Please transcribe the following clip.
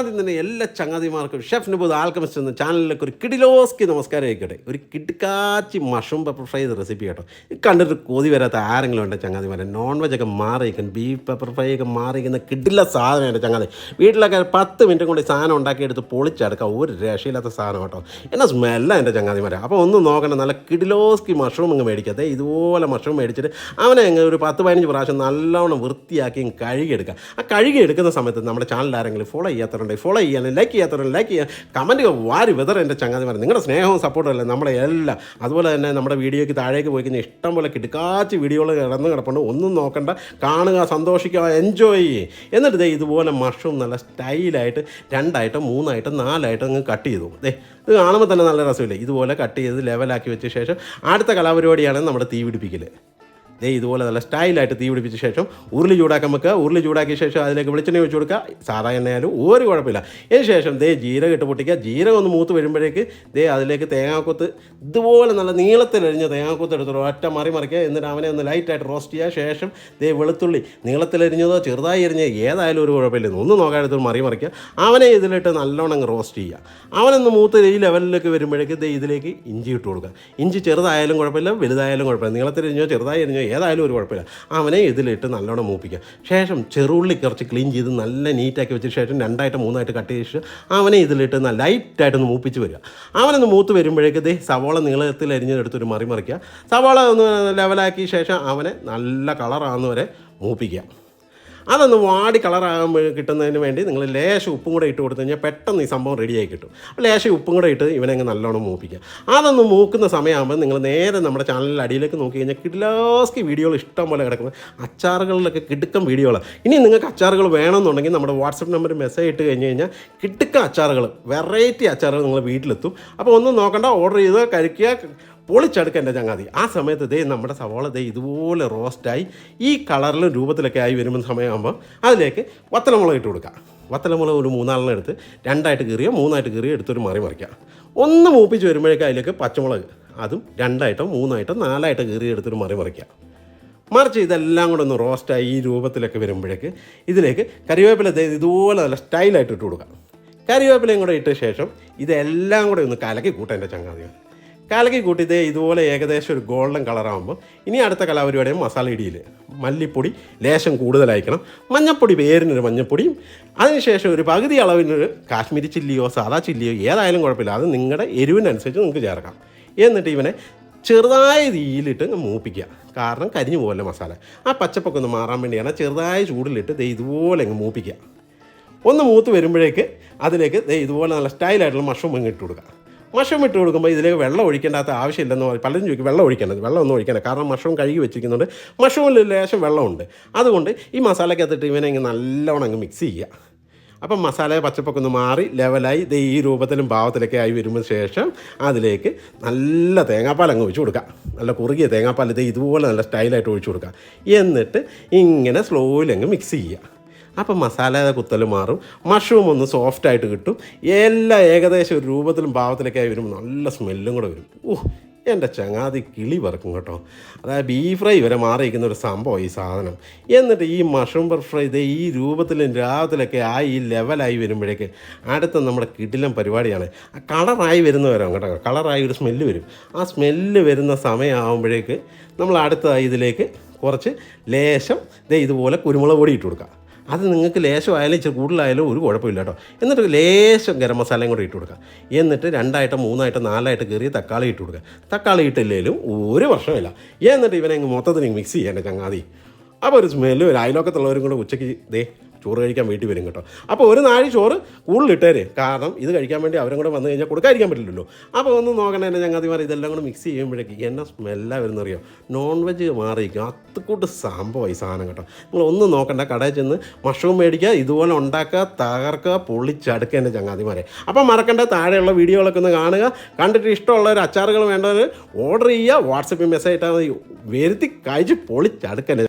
ആദ്യം തന്നെ എല്ലാ ചങ്ങാതിമാർക്കും ഷെഫ് നിബുദ് ആൽക്കമിസ്റ്റ് എന്ന ചാനലിലേക്ക് ഒരു കിടിലോസ്കി നമസ്കാരം ആയിക്കോട്ടെ. ഒരു കിടുക്കാച്ചി മഷും പെപ്പർ ഫ്രൈ റെസിപ്പി കേട്ടോ. കണ്ടിട്ട് കൊതി വരാത്ത ആരെങ്കിലും ഉണ്ട് ചങ്ങാതിമാരെ? നോൺ വെജ് ഒക്കെ മാറിയിരിക്കും ബീഫ് പെപ്പർ ഫ്രൈ ഒക്കെ മാറിയിരിക്കുന്ന കിടില സാധനമാണ് ചങ്ങാതി. വീട്ടിലൊക്കെ പത്ത് മിനിറ്റ് കൊണ്ട് സാധനം ഉണ്ടാക്കിയെടുത്ത് പൊളിച്ചെടുക്കാം ഒരു രക്ഷയില്ലാത്ത സാധനം കേട്ടോ. എന്നാ സ്മെല്ല എന്റെ ചങ്ങാതിമാരെ. അപ്പോൾ ഒന്ന് നോക്കണ്ട നല്ല കിടിലോസ്കി മഷ്റൂം അങ്ങ് മേടിക്കാതെ ഇതുപോലെ മഷ്റൂം മേടിച്ചിട്ട് അവനെ അങ്ങ് ഒരു പത്ത് പതിനഞ്ച് പ്രാവശ്യം നല്ലോണം വൃത്തിയാക്കിയും കഴുകിയെടുക്കുക ആ കഴുകിയെടുക്കുന്ന സമയത്ത് നമ്മുടെ ചാനൽ ആരെങ്കിലും ഫോളോ ചെയ്യാത്തവരുണ്ടെങ്കിൽ ഫോളോ ചെയ്യാനും ലൈക്ക് ചെയ്യാത്തവരുണ്ട് ലൈക്ക് ചെയ്യാൻ കമന്റ് വാരി വെതർ എന്റെ ചങ്ങാതിമാർ നിങ്ങളുടെ സ്നേഹവും സപ്പോർട്ടും അല്ലേ നമ്മളെ എല്ലാം. അതുപോലെ തന്നെ നമ്മുടെ വീഡിയോയ്ക്ക് താഴേക്ക് പോയി കഴിഞ്ഞാൽ ഇഷ്ടം പോലെ കിടക്കാച്ച് വീഡിയോകൾ കിടന്ന് കിടപ്പുണ്ട്. ഒന്നും നോക്കണ്ട. കാണുക സന്തോഷിക്കുക എൻജോയ് ചെയ്യുക എന്നിട്ട് ദേ ഇതുപോലെ മഷും നല്ല സ്റ്റൈലായിട്ട് രണ്ടായിട്ടും മൂന്നായിട്ടും നാലായിട്ടും അങ്ങ് കട്ട് ചെയ്തു. ദേ ഇത് കാണുമ്പോൾ തന്നെ നല്ല രസമില്ലേ? ഇതുപോലെ കട്ട് ചെയ്ത് ലെവലാക്കി വെച്ച ശേഷം അടുത്ത കലാപരിപാടിയാണ് നമ്മുടെ തീ പിടിപ്പിക്കൽ ദേ ഇതുപോലെ നല്ല സ്റ്റൈലായിട്ട് തീ പിടിപ്പിച്ച ശേഷം ഉരുളി ചൂടാക്കാൻ വെക്കുക. ഉരുളി ചൂടാക്കിയ ശേഷം അതിലേക്ക് വെളിച്ചെണ്ണ ഒഴിച്ച് കൊടുക്കുക. സാധാ എണ്ണയാലും ഒരു കുഴപ്പമില്ല. അതിന് ശേഷം ദേ ജീരകം ഇട്ട് പൊട്ടിക്കുക. ജീരകം ഒന്ന് മൂത്ത് വരുമ്പോഴേക്ക് ദേ അതിലേക്ക് തേങ്ങാക്കൊത്ത് ഇതുപോലെ നല്ല നീളത്തിലരിഞ്ഞ തേങ്ങാക്കൊത്ത് എടുത്തോളൂ ഒറ്റ മറി മറിക്കുക. എന്നിട്ട് അവനെ ഒന്ന് ലൈറ്റായിട്ട് റോസ്റ്റ് ചെയ്യുക. ശേഷം ദേ വെളുത്തുള്ളി നീളത്തിലരിഞ്ഞതോ ചെറുതായി എരിഞ്ഞോ ഏതായാലും ഒരു കുഴപ്പമില്ല. ഒന്ന് നോക്കാനെടുത്ത് മറി മറിക്കുക. അവനെ ഇതിലിട്ട് നല്ലോണം റോസ്റ്റ് ചെയ്യുക. അവനൊന്ന് മൂത്ത് ഈ ലെവലിലേക്ക് വരുമ്പോഴേക്ക് ദേ ഇതിലേക്ക് ഇഞ്ചി ഇട്ട് കൊടുക്കുക. ഇഞ്ചി ചെറുതായാലും കുഴപ്പമില്ല വലുതായാലും കുഴപ്പമില്ല. നീളത്തിലരിഞ്ഞോ ചെറുതായി എരിഞ്ഞോ ഏതായാലും ഒരു കുഴപ്പമില്ല. അവനെ ഇതിലിട്ട് നല്ലോണം മൂപ്പിക്കുക ശേഷം ചെറുള്ളി കുറച്ച് ക്ലീൻ ചെയ്ത് നല്ല നീറ്റാക്കി വെച്ച ശേഷം രണ്ടായിട്ട് മൂന്നായിട്ട് കട്ട് ചെയ്ത് അവനെ ഇതിലിട്ട് നല്ല ലൈറ്റായിട്ടൊന്ന് മൂപ്പിച്ച് വരിക. അവനൊന്ന് മൂത്ത് വരുമ്പോഴേക്ക് ദേ സവോള നീളത്തിൽ അരിഞ്ഞെടുത്തൊരു മറി മറിക്കുക. സവോള ഒന്ന് ലെവലാക്കിയ ശേഷം അവനെ നല്ല കളറാകുന്നവരെ മൂപ്പിക്കുക. അതൊന്ന് വാടി കളറാകുമ്പോൾ കിട്ടുന്നതിന് വേണ്ടി നിങ്ങൾ ലേശം ഉപ്പും കൂടെ ഇട്ട് കൊടുത്തു കഴിഞ്ഞാൽ പെട്ടെന്ന് ഈ സംഭവം റെഡിയായി കിട്ടും. അപ്പോൾ ലേശം ഉപ്പും കൂടെ ഇട്ട് ഇവനെ അങ്ങ് നല്ലോണം മൂപ്പിക്കുക. അതൊന്ന് മൂക്കുന്ന സമയമാകുമ്പോൾ നിങ്ങൾ നേരെ നമ്മുടെ ചാനലിൽ അടിയിലേക്ക് നോക്കി കഴിഞ്ഞാൽ കിഡിലോസ്കി വീഡിയോകൾ ഇഷ്ടം പോലെ കിടക്കുന്നത്. അച്ചാറുകളിലൊക്കെ കിടുക്കം വീഡിയോകളാണ് ഇനി നിങ്ങൾക്ക് അച്ചാറുകൾ വേണമെന്നുണ്ടെങ്കിൽ നമ്മുടെ വാട്സപ്പ് നമ്പർ മെസ്സേജ് ഇട്ട് കഴിഞ്ഞ് കഴിഞ്ഞാൽ കിടുക്ക അച്ചാറുകൾ വെറൈറ്റി അച്ചാറുകൾ നിങ്ങൾ വീട്ടിലെത്തും. അപ്പോൾ ഒന്നും നോക്കണ്ട ഓർഡർ ചെയ്ത് കഴിക്കുക. പൊളിച്ചെടുക്കുക എന്റെ ചങ്ങാതി. ആ സമയത്ത് ദേ നമ്മുടെ സവോള ദേ ഇതുപോലെ റോസ്റ്റായി ഈ കളറിലും രൂപത്തിലൊക്കെ ആയി വരുമ്പോൾ സമയമാകുമ്പോൾ അതിലേക്ക് വത്തലമുളക് ഇട്ട് കൊടുക്കുക വത്തലമുളക് ഒരു മൂന്നാലെണ്ണം എടുത്ത് രണ്ടായിട്ട് കീറിയോ മൂന്നായിട്ട് കീറിയോ എടുത്തൊരു മറി മറിക്കുക ഒന്ന് മൂപ്പിച്ച് വരുമ്പോഴേക്കും അതിലേക്ക് പച്ചമുളക് അതും രണ്ടായിട്ടോ മൂന്നായിട്ടോ നാലായിട്ടോ കീറി എടുത്തൊരു മറി മറിക്കുക മറിച്ച് ഇതെല്ലാം കൂടെ ഒന്ന് റോസ്റ്റായി ഈ രൂപത്തിലൊക്കെ വരുമ്പോഴേക്ക് ഇതിലേക്ക് കരിവേപ്പില ദേ ഇതുപോലെ നല്ല സ്റ്റൈലായിട്ട് ഇട്ട് കൊടുക്കാം. കരിവേപ്പിലയും കൂടെ ഇട്ട ശേഷം ഇതെല്ലാം കൂടെ ഒന്ന് കലക്കി കൂട്ടാൻ എന്റെ ചങ്ങാതിയാണ്. കലക്കി കൂട്ടി ഇതേ ഇതുപോലെ ഏകദേശം ഒരു ഗോൾഡൻ കളറാകുമ്പോൾ ഇനി അടുത്ത കലാപരിപാടിയും മസാല ഇടിയിൽ മല്ലിപ്പൊടി ലേശം കൂടുതലായിരിക്കണം. മഞ്ഞപ്പൊടി പേരിനൊരു മഞ്ഞപ്പൊടിയും അതിനുശേഷം ഒരു പകുതി അളവിനൊരു കാശ്മീരി ചില്ലിയോ സാദാ ചില്ലിയോ ഏതായാലും കുഴപ്പമില്ല. അത് നിങ്ങളുടെ എരിവിനനുസരിച്ച് നിങ്ങൾക്ക് ചേർക്കാം. എന്നിട്ട് ഇവനെ ചെറുതായ തീയിലിട്ട് അങ്ങ് മൂപ്പിക്കുക. കാരണം കരിഞ്ഞു പോകല്ലേ മസാല. ആ പച്ചപ്പൊക്കെ ഒന്ന് മാറാൻ വേണ്ടിയാണ് ചെറുതായ ചൂടിലിട്ട് ദേ ഇതുപോലെ അങ്ങ് മൂപ്പിക്കുക. ഒന്ന് മൂത്ത് വരുമ്പോഴേക്ക് അതിലേക്ക് ദേ ഇതുപോലെ നല്ല സ്റ്റൈലായിട്ടുള്ള മഷ്റൂം അങ്ങ് ഇട്ട് കൊടുക്കുക. മഷ്റൂം ഇട്ട് കൊടുക്കുമ്പോൾ ഇതിലേക്ക് വെള്ളം ഒഴിക്കേണ്ടാത്ത ആവശ്യമില്ലെന്ന് പലരും ചോദിക്കും വെള്ളം ഒഴിക്കേണ്ടത് വെള്ളം ഒന്നും ഒഴിക്കേണ്ട. കാരണം മഷ്റൂം കഴുകി വെച്ചിരിക്കുന്നുണ്ട്. മഷ്റൂമിൽ ലേശം വെള്ളമുണ്ട്. അതുകൊണ്ട് ഈ മസാലക്കകത്തിട്ട് ഇവനെ ഇങ്ങനെ നല്ലോണം അങ്ങ് മിക്സ് ചെയ്യുക. അപ്പം മസാല പച്ചപ്പൊക്കെ ഒന്ന് മാറി ലെവലായി ദേ ഈ രൂപത്തിലും ഭാവത്തിലൊക്കെ ആയി വരുമ്പോൾ ശേഷം അതിലേക്ക് നല്ല തേങ്ങാപ്പാൽ അങ്ങ് ഒഴിച്ചു കൊടുക്കുക. നല്ല കുറുകിയ തേങ്ങാപ്പാൽ ഇത് ഇതുപോലെ നല്ല സ്റ്റൈലായിട്ട് ഒഴിച്ചു കൊടുക്കുക. എന്നിട്ട് ഇങ്ങനെ സ്ലോയിൽ അങ്ങ് മിക്സ് ചെയ്യുക. അപ്പം മസാലയുടെ കുത്തൽ മാറും. മഷ്റൂം ഒന്ന് സോഫ്റ്റ് ആയിട്ട് കിട്ടും. എല്ലാം ഏകദേശം ഒരു രൂപത്തിലും ഭാവത്തിലൊക്കെ ആയി വരുമ്പോൾ നല്ല സ്മെല്ലും കൂടെ വരും. ഓഹ് എന്റെ ചങ്ങാതി കിളി പറക്കും കേട്ടോ. അതായത് ബീഫ് ഫ്രൈ വരെ മാറിയിരിക്കുന്ന ഒരു സംഭവം ഈ സാധനം. എന്നിട്ട് ഈ മഷ്റൂം ബർ ഫ്രൈ ഇത് ഈ രൂപത്തിലും രാവത്തിലൊക്കെ ആ ഈ ലെവലായി വരുമ്പോഴേക്ക് അടുത്ത നമ്മുടെ കിടിലം പരിപാടിയാണ്. ആ കളറായി വരുന്നവരാണ് കേട്ടോ. കളറായി ഒരു സ്മെല്ല് വരും. ആ സ്മെല്ല് വരുന്ന സമയമാകുമ്പോഴേക്ക് നമ്മൾ അടുത്ത ഇതിലേക്ക് കുറച്ച് ലേശം ഇതേ ഇതുപോലെ കുരുമുളക് പൊടി ഇട്ട് കൊടുക്കുക അത് നിങ്ങൾക്ക് ലേശമായാലും ഇച്ചിരി കൂടുതലായാലും ഒരു കുഴപ്പമില്ല കേട്ടോ. എന്നിട്ട് ലേശം ഗരം മസാലയും കൂടെ ഇട്ട് കൊടുക്കുക. എന്നിട്ട് രണ്ടായിട്ടോ മൂന്നായിട്ടോ നാലായിട്ട് കയറി തക്കാളി ഇട്ട് കൊടുക്കുക. തക്കാളി ഇട്ടില്ലെങ്കിലും ഒരു വർഷമില്ല എന്നിട്ട് ഇവനെ മൊത്തത്തിൽ മിക്സ് ചെയ്യേണ്ട ചങ്ങാതി. അപ്പോൾ ഒരു സ്മെല്ലും ഒരു അയലോക്കത്തുള്ളവരും കൂടെ ഉച്ചയ്ക്ക് ദേ ചോറ് കഴിക്കാൻ വീട്ടിൽ വരും കേട്ടോ. അപ്പോൾ ഒരു നാഴി ചോറ് കൂടുതലിട്ടേര് കാരണം ഇത് കഴിക്കാൻ വേണ്ടി അവരും കൂടെ വന്നു കഴിഞ്ഞാൽ കൊടുക്കാതിരിക്കാൻ പറ്റില്ലല്ലോ. അപ്പോൾ ഒന്ന് നോക്കണേ എന്റെ ചങ്ങാതിമാർ ഇതെല്ലാം കൂടെ മിക്സ് ചെയ്യുമ്പോഴേക്ക് എന്നെ സ്മെല്ലാ വരുന്നറിയോ? നോൺ വെജ് മാറിയിരിക്കും അത്തുകൂട്ട് സംഭവമായി സാധനം കേട്ടോ. നിങ്ങൾ ഒന്നും നോക്കണ്ട കടയിൽ ചെന്ന് മഷ്റൂം മേടിക്കുക ഇതുപോലെ ഉണ്ടാക്കുക തകർക്കുക പൊളിച്ചടുക്കുക എന്റെ ചങ്ങാതിമാരെ അപ്പോൾ മറക്കണ്ട താഴെയുള്ള വീഡിയോകളൊക്കെ ഒന്ന് കാണുക. കണ്ടിട്ട് ഇഷ്ടമുള്ള ഒരു അച്ചാറുകൾ വേണ്ടവർ ഓർഡർ ചെയ്യുക. വാട്സപ്പിൽ മെസ്സേജ് ഇട്ടാൽ മതി. വരുത്തി കഴിച്ച് പൊളിച്ചടുക്കുക എന്റെ